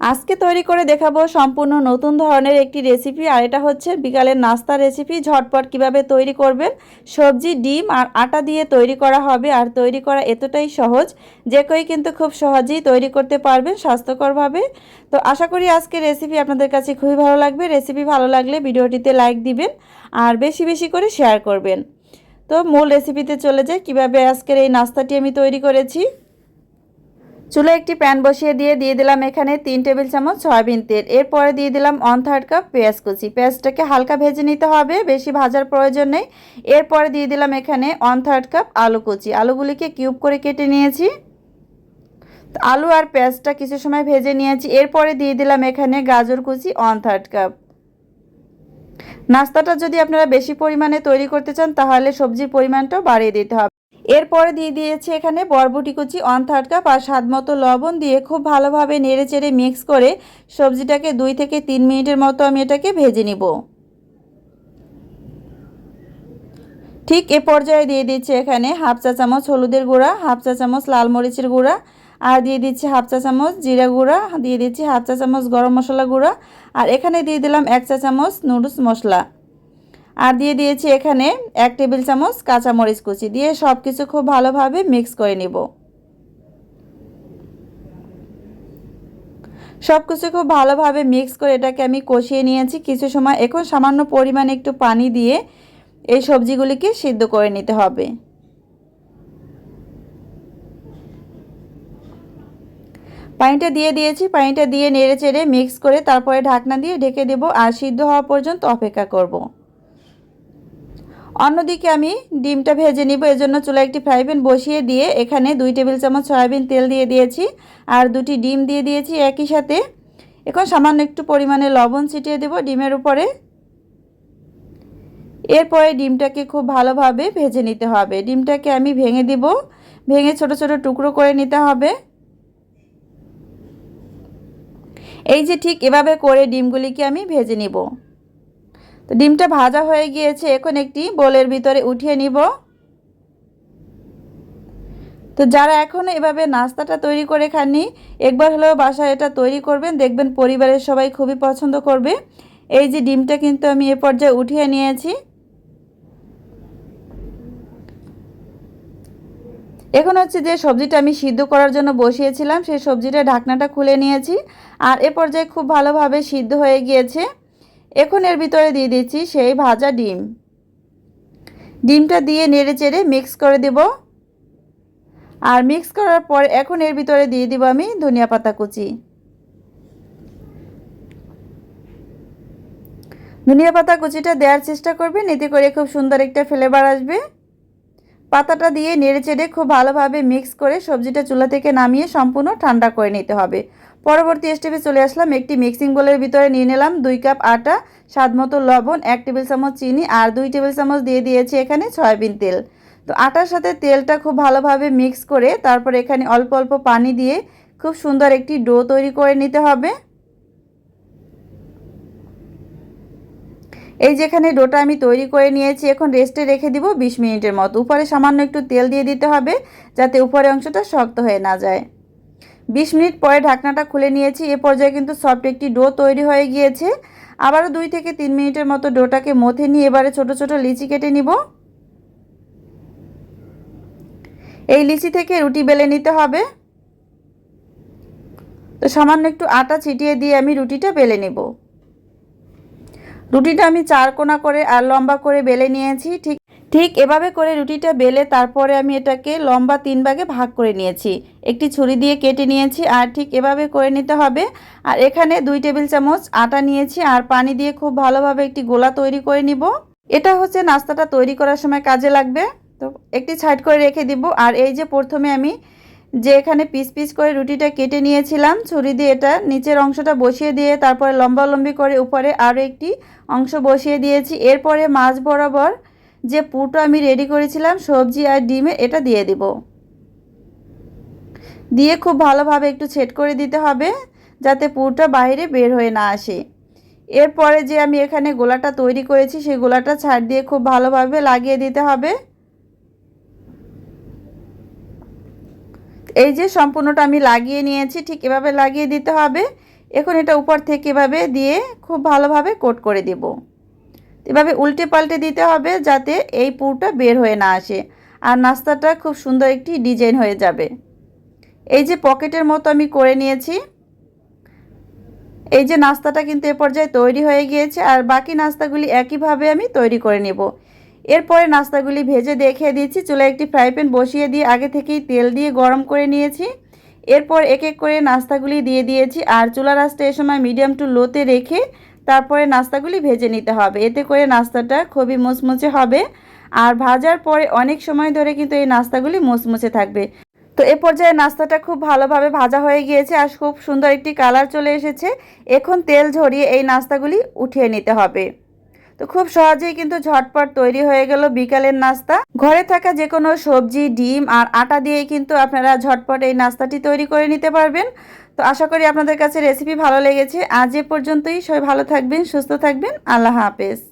আজকে তৈরি করে দেখাবো সম্পূর্ণ নতুন ধরনের একটি রেসিপি আর এটা হচ্ছে বিকালের নাস্তা রেসিপি ঝটপট কীভাবে তৈরি করবেন? সবজি, ডিম আর আটা দিয়ে তৈরি করা হবে, আর তৈরি করা এতটাই সহজ যে কেউই কিন্তু খুব সহজেই তৈরি করতে পারবেন স্বাস্থ্যকরভাবে। তো আশা করি আজকে রেসিপি আপনাদের কাছে খুবই ভালো লাগবে। রেসিপি ভালো লাগলে ভিডিওটিতে লাইক দিবেন আর বেশি বেশি করে শেয়ার করবেন। তো মূল রেসিপিতে চলে যায় কীভাবে আজকের এই নাস্তাটি আমি তৈরি করেছি? চুলে একটি প্যান বসিয়ে দিয়ে দিয়ে দিলাম এখানে তিন টেবিল চামচ সয়াবিন তেল। এরপরে দিয়ে দিলাম ওয়ান থার্ড কাপ পেঁয়াজ কুচি। পেঁয়াজটাকে হালকা ভেজে নিতে হবে, বেশি ভাজার প্রয়োজন নেই। এরপরে দিয়ে দিলাম এখানে ওয়ান থার্ড কাপ আলু কুচি। আলুগুলিকে কিউব করে কেটে নিয়েছি। আলু আর পেঁয়াজটা কিছু সময় ভেজে নিয়েছি। এরপরে দিয়ে দিলাম এখানে গাজর কুচি ওয়ান থার্ড কাপ নাস্তাটা যদি আপনারা বেশি পরিমাণে তৈরি করতে চান, তাহলে সবজির পরিমাণটাও বাড়িয়ে দিতে হবে। এরপরে দিয়ে দিয়েছি এখানে বরবটি কুচি, ওয়ান থার্ড কাপ আর স্বাদ মতো লবণ দিয়ে খুব ভালোভাবে নেড়ে চেড়ে মিক্স করে সবজিটাকে দুই থেকে তিন মিনিটের মতো আমি এটাকে ভেজে নিব। ঠিক এ পর্যায়ে দিয়ে দিচ্ছি এখানে হাফ চা চামচ হলুদের গুঁড়া, হাফ চা চামচ লাল মরিচের গুঁড়া, আর দিয়ে দিচ্ছি হাফ চা চামচ জিরা গুঁড়া, দিয়ে দিচ্ছি হাফ চা চামচ গরম মশলা গুঁড়া, আর এখানে দিয়ে দিলাম এক চা চামচ নুডলস মশলা। আর দিয়ে দিয়েছি এখানে এক টেবিল চামচ কাঁচামরিচ কুচি দিয়ে সব কিছু খুব ভালোভাবে মিক্স করে নিব। সব কিছু খুব ভালোভাবে মিক্স করে এটাকে আমি কষিয়ে নিয়েছি। কিছু সময় এখন সামান্য পরিমাণে একটু পানি দিয়ে এই সবজিগুলিকে সিদ্ধ করে নিতে হবে। পানিটা দিয়ে দিয়েছি, পানিটা দিয়ে নেড়ে চেড়ে মিক্স করে তারপরে ঢাকনা দিয়ে ঢেকে দেবো আর সিদ্ধ হওয়া পর্যন্ত অপেক্ষা করব। অন্যদিকে আমি ডিমটা ভেজে নিব, এজন্য চুলা একটি ফ্রাই প্যান বসিয়ে দিয়ে এখানে দুই টেবিল চামচ সয়াবিন তেল দিয়ে দিয়েছি আর দুটি ডিম দিয়ে দিয়েছি একই সাথে। এখন সামান্য একটু পরিমাণে লবণ ছিটিয়ে দেব ডিমের উপরে। এরপরে ডিমটাকে খুব ভালোভাবে ভেজে নিতে হবে। ডিমটাকে আমি ভেঙে দিব, ভেঙে ছোট ছোট টুকরো করে নিতে হবে। এই যে ঠিক এভাবে করে ডিমগুলিকে আমি ভেজে নিব। তো ডিমটা ভাজা হয়ে গিয়েছে, এখন একটি বোলের ভিতরে উঠিয়ে নিব। তো যারা এখনও এভাবে নাস্তাটা তৈরি করে খাননি, একবার হলেও বাসায় এটা তৈরি করবেন, দেখবেন পরিবারের সবাই খুবই পছন্দ করবে। এই যে ডিমটা কিন্তু আমি এ পর্যায়ে উঠিয়ে নিয়েছি। এখন হচ্ছে যে সবজিটা আমি সিদ্ধ করার জন্য বসিয়েছিলাম, সেই সবজিটা ঢাকনাটা খুলে নিয়েছি। আর এ পর্যায়ে খুব ভালোভাবে সিদ্ধ হয়ে গিয়েছে। এখন এর ভিতরে দিয়ে দিচ্ছি সেই ভাজা ডিম। ডিমটা দিয়ে নেড়ে চেড়ে মিক্স করে দেব। আর মিক্স করার পর এখন এর ভিতরে দিয়ে দিব আমি ধনিয়া পাতা কুচি। ধনিয়া পাতা কুচিটা দেওয়ার চেষ্টা করবেন, এতে করে খুব সুন্দর একটা ফ্লেভার আসবে। পাতাটা দিয়ে নেড়ে চেড়ে খুব ভালোভাবে মিক্স করে সবজিটা চুলা থেকে নামিয়ে সম্পূর্ণ ঠান্ডা করে নিতে হবে। পরবর্তী স্টেপে চলে আসলাম একটি মিক্সিং বোলের ভিতরে নিয়ে নিলাম দুই কাপ আটা, স্বাদ মতো লবণ, এক টেবিল চামচ চিনি আর দুই টেবিল চামচ দিয়ে দিয়েছি এখানে সয়াবিন তেল। তো আটার সাথে তেলটা খুব ভালোভাবে মিক্স করে তারপর এখানে অল্প অল্প পানি দিয়ে খুব সুন্দর একটি ডো তৈরি করে নিতে হবে। এই যেখানে ডোটা আমি তৈরি করে নিয়েছি, এখন রেস্টে রেখে দিব বিশ মিনিটের মতো। উপরে সামান্য একটু তেল দিয়ে দিতে হবে, যাতে উপরে অংশটা শক্ত হয়ে না যায়। বিশ মিনিট পরে ঢাকনাটা খুলে নিয়েছি, এ পর্যায়ে কিন্তু সফট একটি ডো তৈরি হয়ে গিয়েছে। আবারও দুই থেকে তিন মিনিটের মতো ডোটাকে মথে নিয়ে এবারে ছোট ছোট লিচি কেটে নিব। এই লিচি থেকে রুটি বেলে নিতে হবে। তো সামান্য একটু আটা ছিটিয়ে দিয়ে আমি রুটিটা বেলে নেব। রুটিটা আমি চার কোনা করে আর লম্বা করে বেলে নিয়েছি, ঠিক ঠিক এভাবে করে রুটিটা বেলে তারপরে আমি এটাকে লম্বা তিন ভাগে ভাগ করে নিয়েছি। একটি ছুরি দিয়ে কেটে নিয়েছি আর ঠিক এভাবে করে নিতে হবে। আর এখানে দুই টেবিল চামচ আটা নিয়েছি আর পানি দিয়ে খুব ভালোভাবে একটি গোলা তৈরি করে নিব। এটা হচ্ছে নাস্তাটা তৈরি করার সময় কাজে লাগবে। তো একটি সাইড করে রেখে দিব। আর এই যে প্রথমে আমি যে এখানে পিস পিস করে রুটিটা কেটে নিয়েছিলাম, ছুরি দিয়ে এটা নিচের অংশটা বসিয়ে দিয়ে তারপরে লম্বা লম্বি করে উপরে আরও একটি অংশ বসিয়ে দিয়েছি। এরপরে মাছ বরাবর যে পুরটা আমি রেডি করেছিলাম, সবজি আর ডিমে, এটা দিয়ে দিব। দিয়ে খুব ভালোভাবে একটু ছেট করে দিতে হবে, যাতে পুরটা বাইরে বের হয়ে না আসে। এরপরে যে আমি এখানে গোলাটা তৈরি করেছি, সেই গোলাটা ছাড় দিয়ে খুব ভালোভাবে লাগিয়ে দিতে হবে। এই যে সম্পূর্ণটা আমি লাগিয়ে নিয়েছি, ঠিক এভাবে লাগিয়ে দিতে হবে। এখন এটা উপর থেকে এভাবে দিয়ে খুব ভালোভাবে কোট করে দেব। এভাবে উল্টে পাল্টে দিতে হবে যাতে এই পুরটা বের হয়ে না আসে। আর নাস্তাটা খুব সুন্দর একটি ডিজাইন হয়ে যাবে। এই যে পকেটের মতো আমি করে নিয়েছি। এই যে নাস্তাটা কিন্তু এ পর্যায়ে তৈরি হয়ে গিয়েছে। আর বাকি নাস্তাগুলি একইভাবে আমি তৈরি করে নেব। এরপরে নাস্তাগুলি ভেজে দেখিয়ে দিচ্ছি। চুলে একটি ফ্রাই প্যান বসিয়ে দিয়ে আগে থেকেই তেল দিয়ে গরম করে নিয়েছি। এরপর এক এক করে নাস্তাগুলি দিয়ে দিয়েছি আর চুলা রাস্তা এ সময় মিডিয়াম টু লোতে রেখে তারপরে নাস্তাগুলি ভেজে নিতে হবে। এতে করে নাস্তাটা খুবই মুচমুচে হবে আর ভাজার পরে অনেক সময় ধরে কিন্তু এই নাস্তাগুলি মুচমুচে থাকবে। তো এ পর্যায়ে নাস্তাটা খুব ভালোভাবে ভাজা হয়ে গিয়েছে আর খুব সুন্দর একটি কালার চলে এসেছে। এখন তেল ঝরিয়ে এই নাস্তাগুলি উঠিয়ে নিতে হবে। তো খুব সহজেই কিন্তু ঝটপট তৈরি হয়ে গেল বিকালের নাস্তা। ঘরে থাকা যে কোনো সবজি, ডিম আর আটা দিয়ে কিন্তু আপনারা ঝটপট এই নাস্তাটি তৈরি করে নিতে পারবেন। তো আশা করি আপনাদের কাছে রেসিপি ভালো লেগেছে। আজ এ পর্যন্তই। সবাই ভালো থাকবেন, সুস্থ থাকবেন। আল্লাহ হাফেজ।